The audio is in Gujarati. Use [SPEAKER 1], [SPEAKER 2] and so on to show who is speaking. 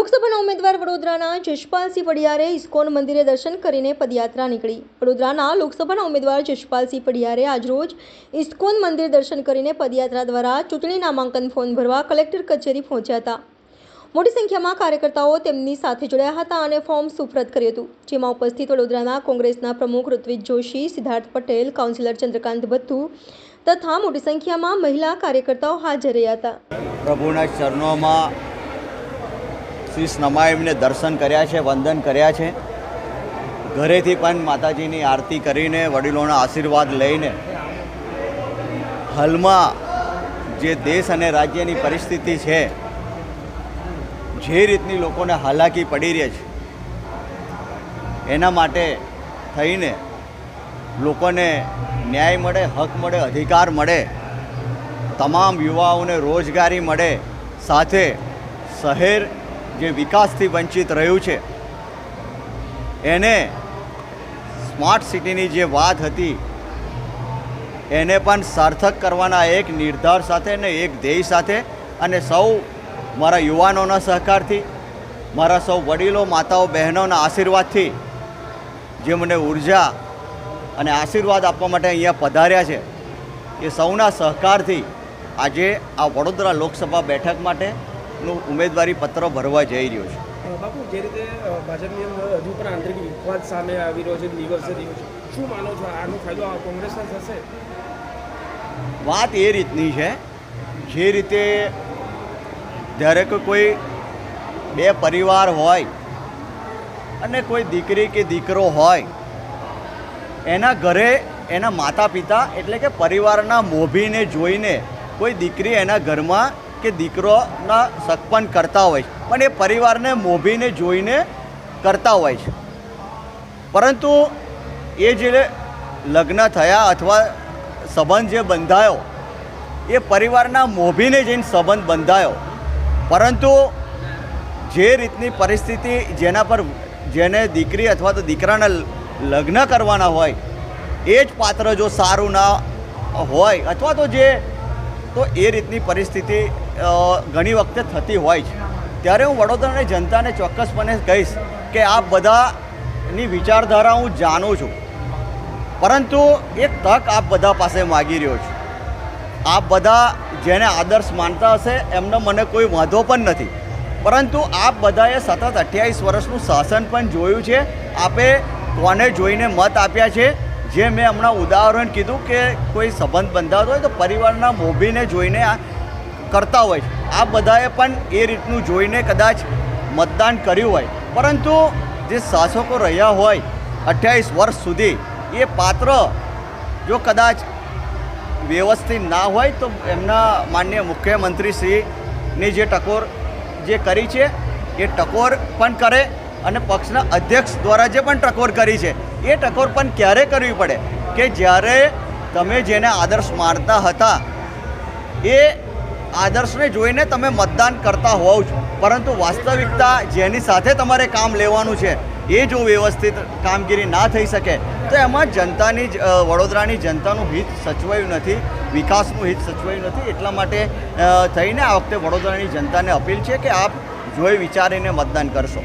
[SPEAKER 1] વડોદરાના જશપાલસિંહ પડિયારે ઇસ્કોન મંદિરે દર્શન કરીને પદયાત્રા નીકળી. વડોદરાના લોકસભાના ઉમેદવાર જશપાલસિંહ પડિયારે આજરોજ ઇસ્કોન મંદિર દર્શન કરીને પદયાત્રા દ્વારા ચૂંટણી નામાંકન ફોર્મ ભરવા કલેક્ટર કચેરી પહોંચ્યા હતા. મોટી સંખ્યામાં કાર્યકર્તાઓ તેમની સાથે જોડાયા હતા અને ફોર્મ સુપ્રત કર્યું હતું. જેમાં ઉપસ્થિત વડોદરાના કોંગ્રેસના પ્રમુખ ઋત્વિજ જોશી, સિદ્ધાર્થ પટેલ, કાઉન્સિલર ચંદ્રકાંત ભથ્થુ તથા મોટી સંખ્યામાં મહિલા કાર્યકર્તાઓ હાજર રહ્યા હતા.
[SPEAKER 2] પ્રભુના ચરણોમાં શીશ સ્નમાયમને દર્શન કર્યા છે, વંદન કર્યા છે. ઘરેથી પણ માતાજીની આરતી કરીને, વડીલોના આશીર્વાદ લઈને, હાલમાં જે દેશ અને રાજ્યની પરિસ્થિતિ છે, જે રીતની લોકોને હાલાકી પડી રહી છે, એના માટે થઈને લોકોને ન્યાય મળે, હક મળે, અધિકાર મળે, તમામ યુવાઓને રોજગારી મળે, સાથે શહેર જે વિકાસથી વંચિત રહ્યું છે. એને સ્માર્ટ સિટીની જે વાત હતી, એને પણ સાર્થક કરવાના એક નિર્ધાર સાથે ને એક ધ્યેય સાથે અને સૌ મારા યુવાનોના સહકારથી, મારા સૌ વડીલો, માતાઓ, બહેનોના આશીર્વાદથી જે મને ઊર્જા અને આશીર્વાદ આપવા માટે અહીંયા પધાર્યા છે. એ સૌના સહકારથી આજે આ વડોદરા લોકસભા બેઠક માટેનું ઉમેદવારી પત્ર ભરવા જઈ રહ્યો છે.
[SPEAKER 3] બાપુ જે રીતે ભાજપની અંદર હજુ પણ આંતરિક વિવાદ સામે આવી રહ્યો છે દિવસે દિવસે શું માનો છો? આનો ફાયદો કોંગ્રેસને થશે?
[SPEAKER 2] વાત એ રીતની છે જે રીતે જ્યારે કે કોઈ બે પરિવાર હોય અને કોઈ દીકરી કે દીકરો હોય એના ઘરે એના માતા પિતા એટલે કે પરિવારના મોભીને જોઈને કોઈ દીકરી એના ઘરમાં કે દીકરોના સગપન કરતા હોય છે. પણ એ પરિવારને મોભીને જોઈને કરતા હોય છે. પરંતુ એ જે લગ્ન થયા અથવા સંબંધ જે બંધાયો, એ પરિવારના મોભીને જઈને સંબંધ બંધાયો. પરંતુ જે રીતની પરિસ્થિતિ જેના પર જેને દીકરી અથવા તો દીકરાના લગ્ન કરવાના હોય, એ જ પાત્ર જો સારું ના હોય અથવા તો જે, તો એ રીતની પરિસ્થિતિ ઘણી વખતે થતી હોય છે. ત્યારે હું વડોદરાની જનતાને ચોક્કસપણે કહીશ કે આ બધાની વિચારધારા હું જાણું છું. પરંતુ એક તક આપ બધા પાસે માગી રહ્યો છું. આપ બધા જેને આદર્શ માનતા હશે એમનો મને કોઈ વાંધો પણ નથી. પરંતુ આપ બધાએ સતત અઠ્યાવીસ વર્ષનું શાસન પણ જોયું છે. આપે કોને જોઈને મત આપ્યા છે? જે મેં હમણાં ઉદાહરણ કીધું કે કોઈ સંબંધ બંધાતો હોય તો પરિવારના મોભીને જોઈને કરતા હોય છે. આ બધાએ પણ એ રીતનું જોઈને કદાચ મતદાન કર્યું હોય. પરંતુ જે શાસકો રહ્યા હોય અઠ્યાવીસ વર્ષ સુધી, એ પાત્ર જો કદાચ વ્યવસ્થિત ના હોય, તો એમના માન્ય મુખ્યમંત્રી શ્રીની જે ટકોર જે કરી છે, એ ટકોર પણ કરે અને પક્ષના અધ્યક્ષ દ્વારા જે પણ ટકોર કરી છે, એ ટકોર પણ ક્યારે કરવી પડે? કે જ્યારે તમે જેને આદર્શ માનતા હતા, એ આદર્શને જોઈને તમે મતદાન કરતા હોવ છો. પરંતુ વાસ્તવિકતા જેની સાથે તમારે કામ લેવાનું છે એ જો વ્યવસ્થિત કામગીરી ના થઈ શકે તો એમાં જનતાની જ, વડોદરાની જનતાનું હિત સચવાયું નથી વિકાસનું હિત સચવાયું નથી. એટલા માટે થઈને આ વખતે વડોદરાની જનતાને અપીલ છે કે આપ જોઈ વિચારીને મતદાન કરશો.